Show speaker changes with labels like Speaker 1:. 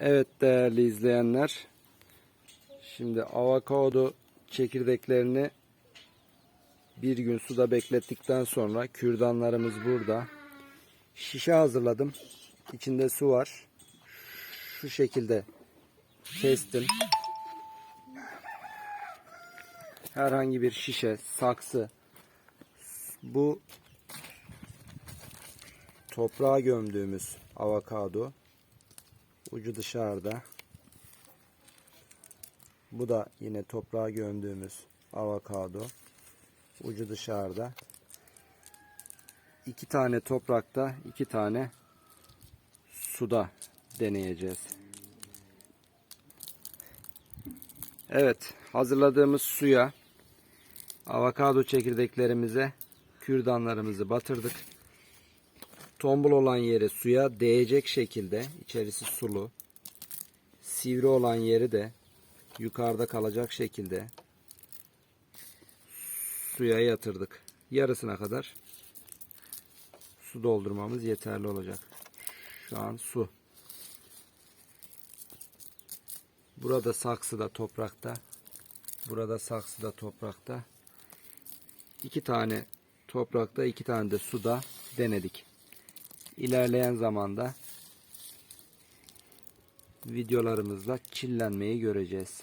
Speaker 1: Evet değerli izleyenler. Şimdi avokado çekirdeklerini bir gün suda beklettikten sonra kürdanlarımız burada. Şişe hazırladım. İçinde su var. Şu şekilde kestim. Herhangi bir şişe, saksı. Bu toprağa gömdüğümüz avokado. Ucu dışarıda. Bu da yine toprağa gömdüğümüz avokado. Ucu dışarıda. İki tane toprakta, iki tane suda deneyeceğiz. Evet, hazırladığımız suya avokado çekirdeklerimize kürdanlarımızı batırdık. Tombul olan yeri suya değecek şekilde içerisi sulu. Sivri olan yeri de yukarıda kalacak şekilde suya yatırdık. Yarısına kadar su doldurmamız yeterli olacak. Şu an su. Burada saksıda toprakta. Burada saksıda toprakta. İki tane toprakta, iki tane de suda denedik. İlerleyen zamanda videolarımızla çillenmeyi göreceğiz.